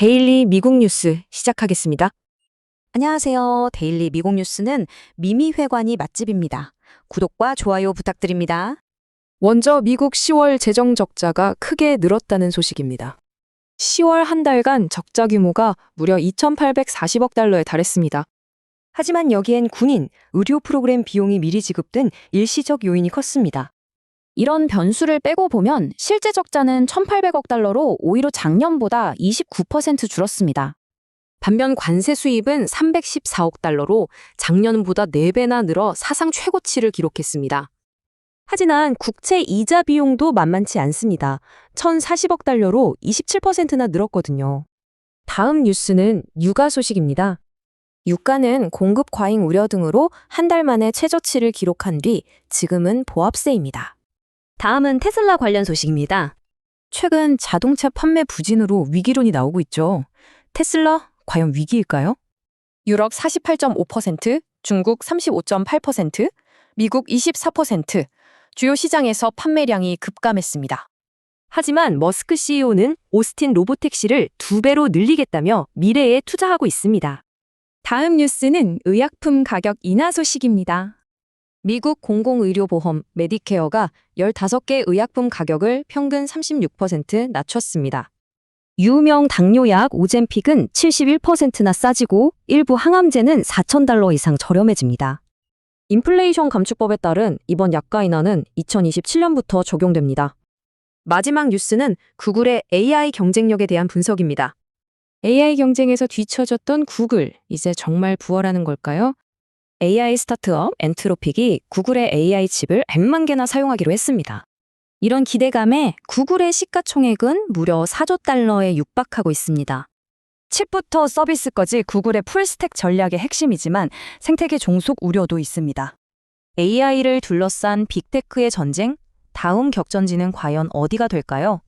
데일리 미국 뉴스 시작하겠습니다. 안녕하세요. 데일리 미국 뉴스는 미미회관이 맛집입니다. 구독과 좋아요 부탁드립니다. 먼저 미국 10월 재정 적자가 크게 늘었다는 소식입니다. 10월 한 달간 적자 규모가 무려 2,840억 달러에 달했습니다. 하지만 여기엔 군인, 의료 프로그램 비용이 미리 지급된 일시적 요인이 컸습니다. 이런 변수를 빼고 보면 실제 적자는 1,800억 달러로 오히려 작년보다 29% 줄었습니다. 반면 관세 수입은 314억 달러로 작년보다 4배나 늘어 사상 최고치를 기록했습니다. 하지만 국채 이자 비용도 만만치 않습니다. 1,040억 달러로 27%나 늘었거든요. 다음 뉴스는 육아 소식입니다. 유가는 공급 과잉 우려 등으로 한 달 만에 최저치를 기록한 뒤 지금은 보합세입니다. 다음은 테슬라 관련 소식입니다. 최근 자동차 판매 부진으로 위기론이 나오고 있죠. 테슬라 과연 위기일까요? 유럽 48.5%, 중국 35.8%, 미국 24%, 주요 시장에서 판매량이 급감했습니다. 하지만 머스크 CEO는 오스틴 로보택시를 두 배로 늘리겠다며 미래에 투자하고 있습니다. 다음 뉴스는 의약품 가격 인하 소식입니다. 미국 공공의료보험 메디케어가 15개 의약품 가격을 평균 36% 낮췄습니다. 유명 당뇨약 오젬픽은 71%나 싸지고 일부 항암제는 4,000달러 이상 저렴해집니다. 인플레이션 감축법에 따른 이번 약가 인하는 2027년부터 적용됩니다. 마지막 뉴스는 구글의 AI 경쟁력에 대한 분석입니다. AI 경쟁에서 뒤처졌던 구글, 이제 정말 부활하는 걸까요? AI 스타트업 엔트로픽이 구글의 AI 칩을 100만 개나 사용하기로 했습니다. 이런 기대감에 구글의 시가총액은 무려 4조 달러에 육박하고 있습니다. 칩부터 서비스까지 구글의 풀스택 전략의 핵심이지만 생태계 종속 우려도 있습니다. AI를 둘러싼 빅테크의 전쟁, 다음 격전지는 과연 어디가 될까요?